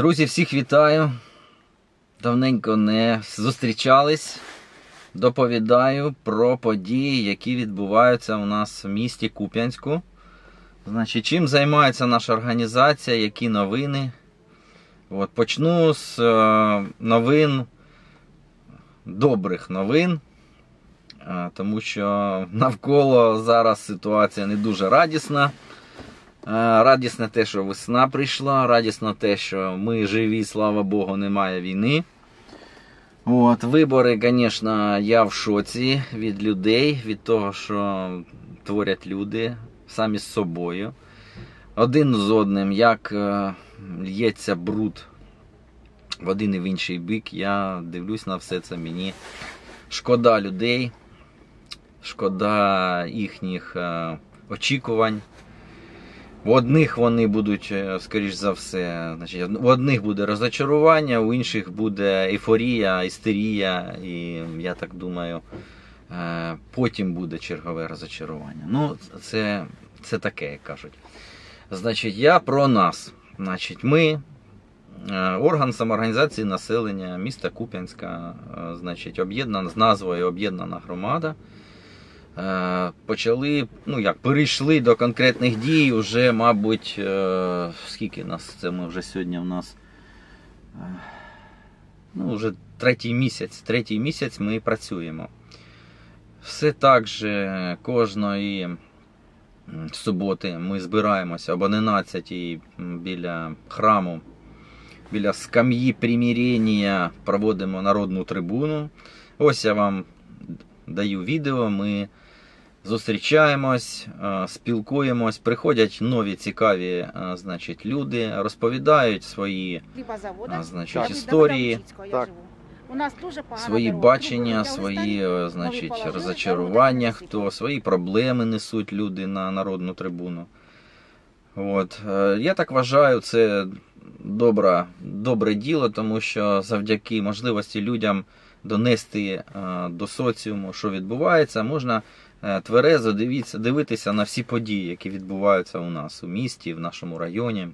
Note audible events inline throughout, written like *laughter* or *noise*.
Друзі, всіх вітаю. Давненько не зустрічались. Доповідаю про події, які відбуваються у нас в місті Куп'янську. Значить, чим займається наша організація, які новини. От, Почну з е, новин, добрих новин, е, тому що навколо зараз ситуація не дуже радісна. Е, Радісне те, що весна прийшла, радісно те, що ми живі, слава Богу, немає війни. От, Вибори, звісно, я в шоці від людей, від того, що творять люди самі з собою. Один з одним, як е, лється бруд в один і в інший бік. Я дивлюсь на все це. Мені шкода людей, шкода їхніх е, очікувань. В одних вони будуть, е, скоріш за все, значить, в одних буде розочарування, у інших буде ейфорія, істерія, і я так думаю, е, потім буде чергове розочарування. Ну, це, це таке, як кажуть. Значить, я про нас. Значить, ми е, орган самоорганізації населення міста Куп'янська, значить, об'єднана з назвою Об'єднана громада. Е, Почали, ну як, перейшли до конкретних дій вже, мабуть, е, скільки нас це ми вже сьогодні в нас. е, Ну, вже третій місяць. Третій місяць ми працюємо. Все так же кожної суботи ми збираємося об 11 біля храму, біля скам'ї примирення проводимо народну трибуну. Ось я вам даю відео. Ми зустрічаємось, е, спілкуємось, приходять нові цікаві е, значить, люди, розповідають свої значить, історії. Так. свої бачення, свої е, значить, розочарування, хто свої проблеми несуть люди на народну трибуну. От. е, Я так вважаю, це добра, добре діло, тому що завдяки можливості людям донести е, до соціуму, що відбувається, можна е, тверезо дивіться, дивитися на всі події, які відбуваються у нас у місті, в нашому районі.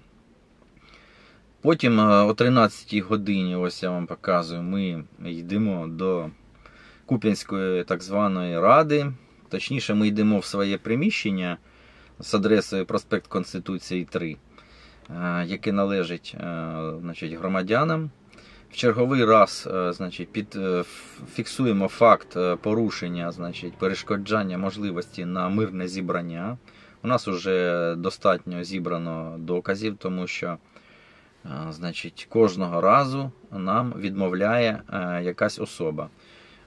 Потім е, о 13 годині, ось я вам показую, ми йдемо до Куп'янської так званої ради. Точніше, ми йдемо в своє приміщення з адресою проспект Конституції 3, е, яке належить е, значить, громадянам. Черговий раз е, значить, під, е, фіксуємо факт е, порушення, значить, перешкоджання можливості на мирне зібрання. У нас вже достатньо зібрано доказів, тому що значить, кожного разу нам відмовляє якась особа.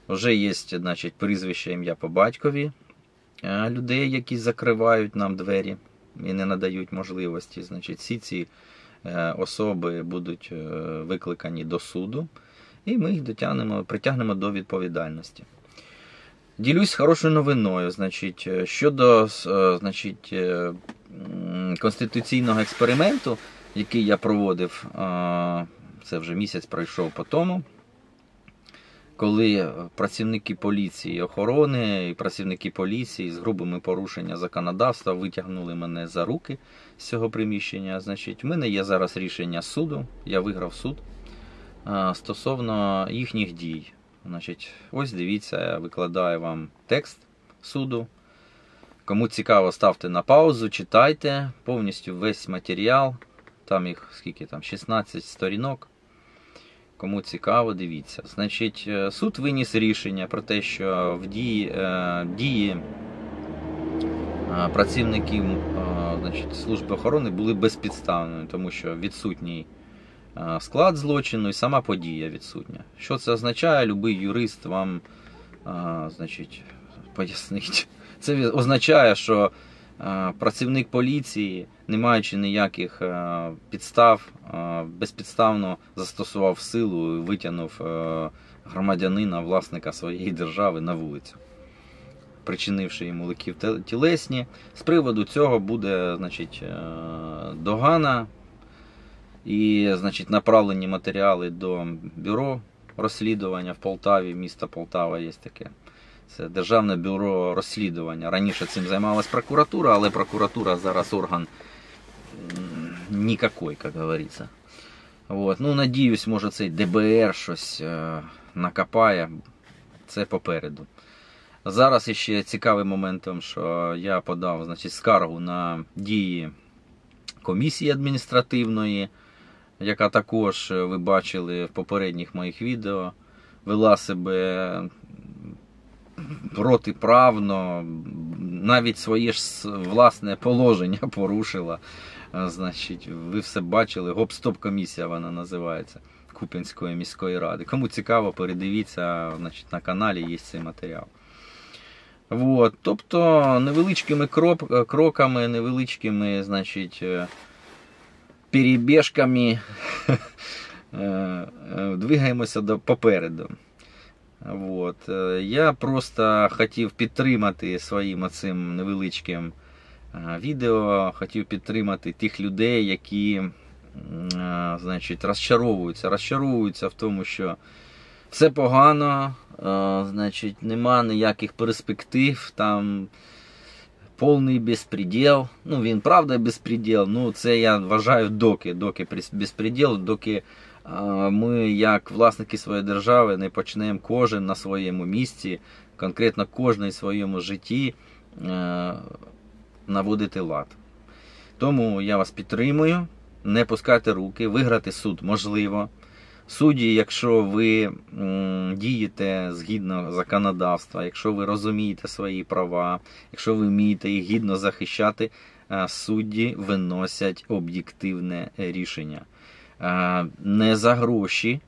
Вже є значить, прізвище ім'я по батькові людей, які закривають нам двері і не надають можливості. Значить, всі ці особи будуть е, викликані до суду, і ми їх дотягнемо, притягнемо до відповідальності. Ділюсь хорошою новиною. Значить, е, щодо е, значить, е, конституційного експерименту, який я проводив, е, це вже місяць пройшов по тому коли працівники поліції охорони і працівники поліції з грубими порушенням законодавства витягнули мене за руки з цього приміщення. Значить, в мене є зараз рішення суду. Я виграв суд стосовно їхніх дій. Значить, ось дивіться, я викладаю вам текст суду. Кому цікаво, ставте на паузу, читайте повністю весь матеріал. Там їх скільки там, 16 сторінок. Кому цікаво, дивіться. Значить, е, суд виніс рішення про те, що в дії, е, дії е, працівників значить, служби охорони були безпідставними, тому що відсутній склад злочину і сама подія відсутня. Що це означає? Любий юрист вам значить, *laughs* пояснить. Це означає, що працівник поліції, не маючи ніяких е, підстав, е, безпідставно застосував силу і витягнув е, громадянина, власника своєї держави на вулицю, причинивши йому ликів тілесні. З приводу цього буде значить, е, догана і значить, направлені матеріали до бюро розслідування в Полтаві, міста Полтава є таке. Це Державне бюро розслідування. Раніше цим займалась прокуратура, але прокуратура зараз орган нікакой, як говориться. От. Ну, надіюсь, може цей ДБР щось е, накопає. Це попереду. Зараз іще цікавий моментом, що я подав значить, скаргу на дії комісії адміністративної, яка також е, ви бачили в попередніх моїх відео, вела себе протиправно, навіть своє ж власне положення *laughs* порушила. Значить, ви все бачили. Гоп-стоп комісія вона називається Куп'янської міської ради. Кому цікаво, передивіться, значить, на каналі є цей матеріал. Вот. Тобто невеличкими кроп, кроками, невеличкими, значить, е, перебіжками *laughs* е, е, двигаємося до попереду. Вот. Е, Я просто хотів підтримати своїм цим невеличким е, відео, хотів підтримати тих людей, які е, значить, розчаровуються. Розчаровуються в тому, що все погано, значить, нема ніяких перспектив, там повний безпреділ. Ну, він правда безпреділ, ну це я вважаю доки, доки безпреділ, доки ми, як власники своєї держави, не почнемо кожен на своєму місці, конкретно кожен в своєму житті е, наводити лад. Тому я вас підтримую, не пускайте руки, виграти суд можливо. Судді, якщо ви дієте згідно законодавства, якщо ви розумієте свої права, якщо ви вмієте їх гідно захищати, е, судді виносять об'єктивне рішення. Е, Не за гроші,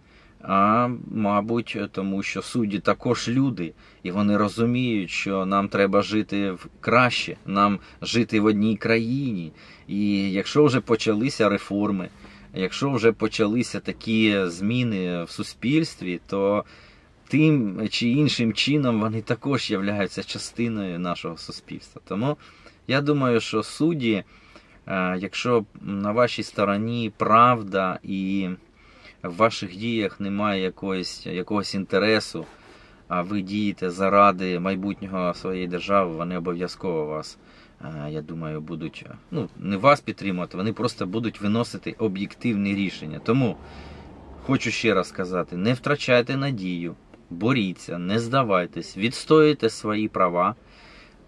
а мабуть, тому що судді також люди, і вони розуміють, що нам треба жити в- краще, нам жити в одній країні. І якщо вже почалися реформи, якщо вже почалися такі зміни в суспільстві, то тим чи іншим чином вони також являються частиною нашого суспільства. Тому я думаю, що судді, якщо на вашій стороні правда і в ваших діях немає якоїсь, якогось інтересу, а ви дієте заради майбутнього своєї держави, вони обов'язково вас, е, я думаю, будуть ну, не вас підтримувати, вони просто будуть виносити об'єктивні рішення. Тому хочу ще раз сказати: не втрачайте надію, боріться, не здавайтесь, відстоюйте свої права,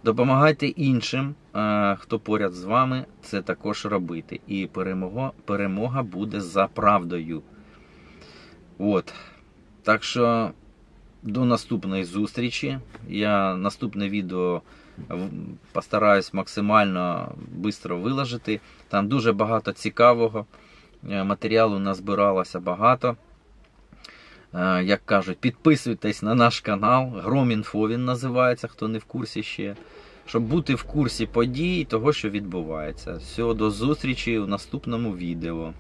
допомагайте іншим, е, хто поряд з вами, це також робити. І перемога, перемога буде за правдою. От. Так що до наступної зустрічі. Я наступне відео постараюсь максимально швидко виложити. Там дуже багато цікавого. Е, Матеріалу назбиралося багато. Е, Як кажуть, підписуйтесь на наш канал. Громінфо він називається, хто не в курсі ще. Щоб бути в курсі подій того, що відбувається. Всього до зустрічі в наступному відео.